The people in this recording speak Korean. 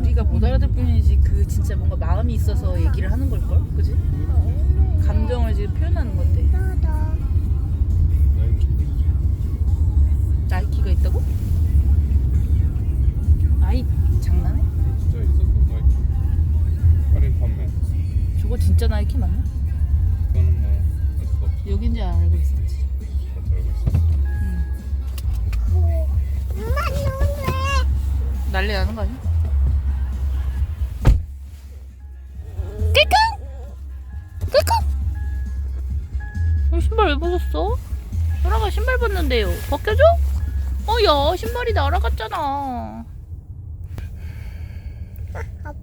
우리가 못 알아들 뿐이지 그 진짜 뭔가 마음이 있어서 얘기를 하는 걸걸? 그지? 감정을 지금 표현하는 건데. 나이키가 있다고? 아이 장난해? 진짜 있었던 나이키 할인 판매 저거 진짜 나이키 맞나? 그거는 뭐 알수 없어 여긴지 알고 있었지. 난리 나는 거 아니야? 깨끔! 깨끔! 어, 신발 왜 벗었어? 소라가 신발 벗는데요. 벗겨줘? 어, 야, 신발이 날아갔잖아.